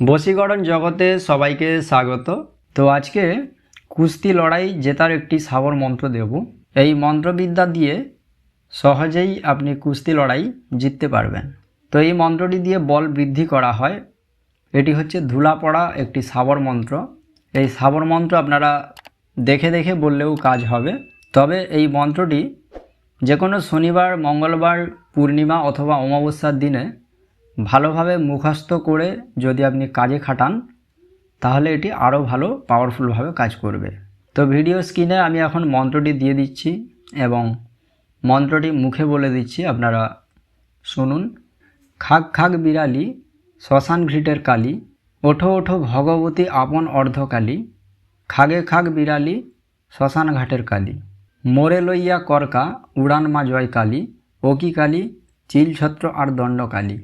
বশীকরণ জগতে সবাইকে স্বাগত। তো আজকে কুস্তি লড়াই জেতার একটি সাবর মন্ত্র দেব। এই মন্ত্রবিদ্যা দিয়ে সহজেই আপনি কুস্তি লড়াই জিততে পারবেন। তো এই মন্ত্রটি দিয়ে বল বৃদ্ধি করা হয়। এটি হচ্ছে ধুলা পড়া একটি সাবর মন্ত্র। এই সাবর মন্ত্র আপনারা দেখে দেখে বললেও কাজ হবে। তবে এই মন্ত্রটি যে কোনো শনিবার, মঙ্গলবার, পূর্ণিমা অথবা অমাবস্যার দিনে ভালোভাবে মুখস্থ করে যদি আপনি কাজে খাটান, তাহলে এটি আরও ভালো পাওয়ারফুলভাবে কাজ করবে। তো ভিডিও স্ক্রিনে আমি এখন মন্ত্রটি দিয়ে দিচ্ছি এবং মন্ত্রটি মুখে বলে দিচ্ছি, আপনারা শুনুন। খাক খাক বিড়ালি, শ্মশান ঘৃটের কালী, ওঠো ওঠো ভগবতী আপন অর্ধকালী, খাগে খাগ বিড়ালি, শ্মশান ঘাটের কালী, মোরে লইয়া করকা, উড়ান মা জয় কালী ওকি কালী চিলছত্র আর দণ্ডকালী।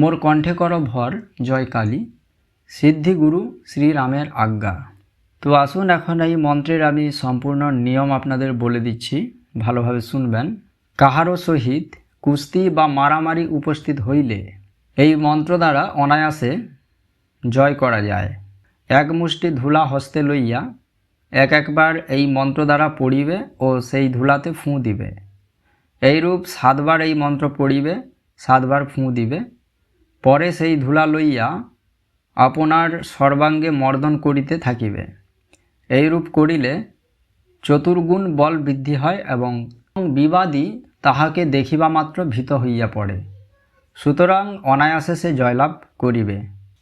মোর কণ্ঠে কর ভর, জয় কালী। সিদ্ধি গুরু শ্রীরামের আজ্ঞা। তো আসুন এখন এই মন্ত্রের আমি সম্পূর্ণ নিয়ম আপনাদের বলে দিচ্ছি, ভালোভাবে শুনবেন। কাহারও সহিত কুস্তি বা মারামারি উপস্থিত হইলে এই মন্ত্র দ্বারা অনায়াসে জয় করা যায়। এক মুষ্টি ধুলা হস্তে লইয়া এক একবার এই মন্ত্র দ্বারা পড়িবে ও সেই ধুলাতে ফুঁ দিবে। এইরূপ সাতবার এই মন্ত্র পড়িবে, সাতবার ফুঁ দিবে। পরে সেই ধুলা লইয়া আপনার সর্বাঙ্গে মর্দন করিতে থাকিবে। এইরূপ করিলে চতুর্গুণ বল বৃদ্ধি হয় এবং বিবাদী তাহাকে দেখিবা মাত্র ভীত হইয়া পড়ে। সুতরাং অনায়াসে সে জয়লাভ করিবে।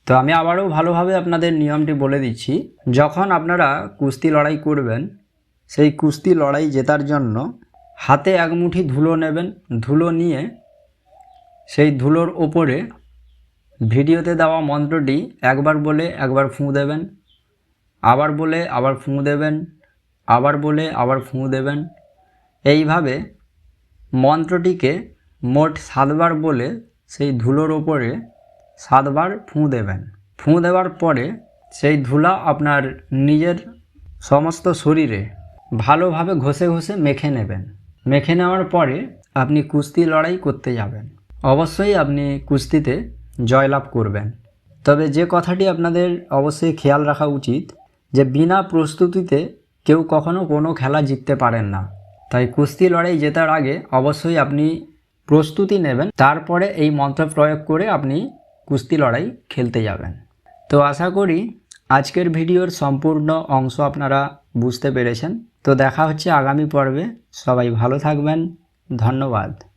তো আমি আবারও ভালোভাবে আপনাদের নিয়মটি বলে দিচ্ছি, যখন আপনারা কুস্তি লড়াই করবেন, সেই কুস্তি লড়াই জেতার জন্য হাতে এক মুঠি ধুলো নেবেন, ধুলো নিয়ে সেই ধুলোর ওপরে ভিডিওতে দেওয়া মন্ত্রটি একবার বলে একবার ফুঁ দেবেন, আবার বলে আবার ফুঁ দেবেন, আবার বলে আবার ফুঁ দেবেন। এইভাবে মন্ত্রটিকে মোট সাতবার বলে সেই ধুলোর ওপরে সাতবার ফুঁ দেবেন। ফুঁ দেওয়ার পরে সেই ধুলা আপনার নিজের সমস্ত শরীরে ভালোভাবে ঘষে ঘষে মেখে নেবেন। মেখে নেওয়ার পরে আপনি কুস্তি লড়াই করতে যাবেন। অবশ্যই আপনি কুস্তিতে জয়লাভ করবেন। তবে যে কথাটি আপনাদের অবশ্যই খেয়াল রাখা উচিত, যে বিনা প্রস্তুতিতে কেউ কখনো কোনো খেলা জিততে পারেন না। তাই কুস্তি লড়াই জেতার আগে অবশ্যই আপনি প্রস্তুতি নেবেন, তারপরে এই মন্ত্র প্রয়োগ করে আপনি কুস্তি লড়াই খেলতে যাবেন। তো আশা করি আজকের ভিডিওর সম্পূর্ণ অংশ আপনারা বুঝতে পেরেছেন। তো দেখা হচ্ছে আগামী পর্বে। সবাই ভালো থাকবেন। ধন্যবাদ।